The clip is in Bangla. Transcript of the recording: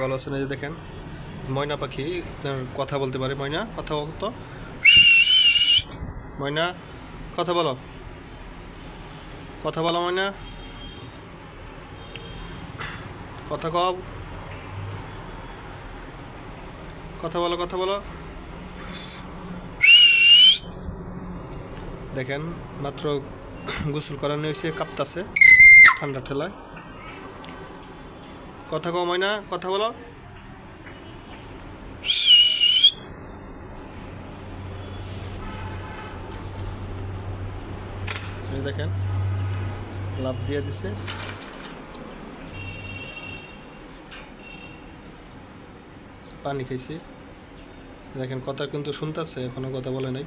ভালো আছেন। এই যে দেখেন, ময়না পাখি কথা বলতে পারে। ময়না, কথা বলো তো। ময়না, কথা বলো। কথা বলো ময়না। কথা কও। কথা বলো কথা বলো। দেখেন, মাত্র গোসল করানো হয়েছে, কাঁপতাছে, ঠান্ডা ঠেলায়। কথা কও না কথা বলো। দেখেন লাভ দিয়ে দিছে। পানি খাইছি। দেখেন, কথা কিন্তু শুনতেছে, এখনও কথা বলে নাই।